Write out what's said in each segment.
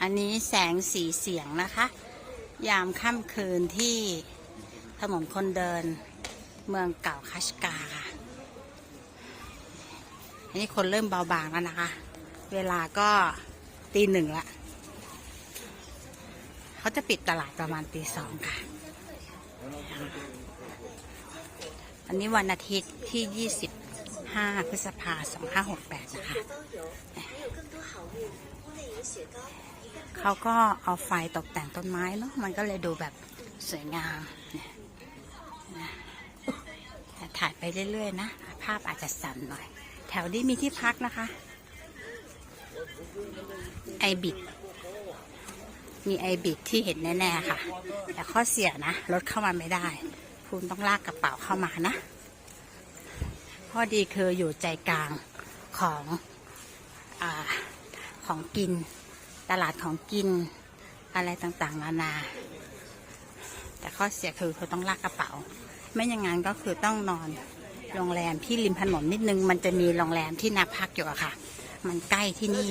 อันนี้แสงสีเสียงนะคะ ยามค่ำคืนที่ถนนคนเดินเมืองเก่าคัชกาค่ะ อันนี้คนเริ่มเบาบางแล้วนะคะ เวลาก็ตีหนึ่งละ เขาจะปิดตลาดประมาณตีสองค่ะ อันนี้วันอาทิตย์ที่25พฤษภา2568นะคะ เขาก็เอาไฟตกแต่งต้นไม้เนาะมันก็เลยดูแบบสวยงามเนี่ยถ่ายไปเรื่อยๆนะ ภาพอาจจะสั่นหน่อย แถวนี้มีที่พักนะคะ ไอบิด มีไอบิดที่เห็นแน่ๆค่ะ แต่ข้อเสียนะ รถเข้ามาไม่ได้ คุณต้องลากกระเป๋าเข้ามานะ ข้อดีคืออยู่ใจกลางของอของกิน ตลาดของกินอะไรต่างๆ นานา แต่ข้อเสียคือคือต้องลากกระเป๋า ไม่อย่างนั้นก็คือต้องนอนโรงแรมที่ริมถนนนิดนึง มันจะมีโรงแรมที่นาพักอยู่อะค่ะ มันใกล้ที่นี่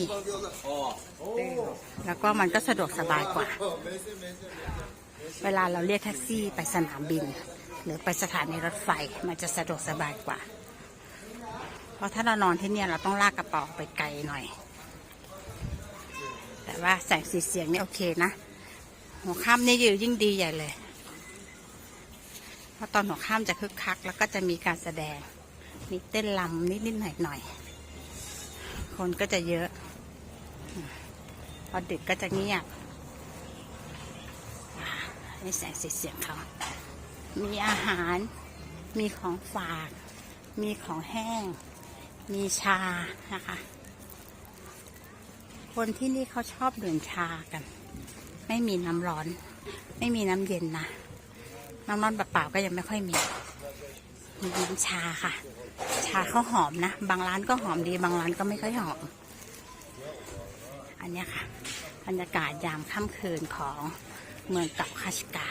แล้วก็มันก็สะดวกสบายกว่า เวลาเราเรียกแท็กซี่ไปสนามบิน หรือไปสถานีรถไฟมันจะสะดวกสบายกว่า เพราะถ้าเรานอนที่เนี่ยเราต้องลากกระเป๋าไปไกลหน่อย ว่าแสงสีเสียงนี่โอเคนะ หัวค่ำนี่ยิ่งยิ่งดีใหญ่เลย เพราะตอนหัวค่ำจะคึกคัก แล้วก็จะมีการแสดง มีเต้นรำนิดๆหน่อยๆ คนก็จะเยอะ พอดึกก็จะเงียบนี่แสงสีเสียงเขา มีอาหาร มีของฝาก มีของแห้ง มีชานะคะ คนที่นี่เขาชอบดื่มชากัน ไม่มีน้ำร้อน ไม่มีน้ำเย็นนะ น้ำร้อนเปล่าๆก็ยังไม่ค่อยมีมีน้ำชาค่ะ ชาเขาหอมนะ บางร้านก็หอมดี บางร้านก็ไม่ค่อยหอม อันนี้ค่ะ บรรยากาศยามค่ำคืนของเมืองเก่าคาชกา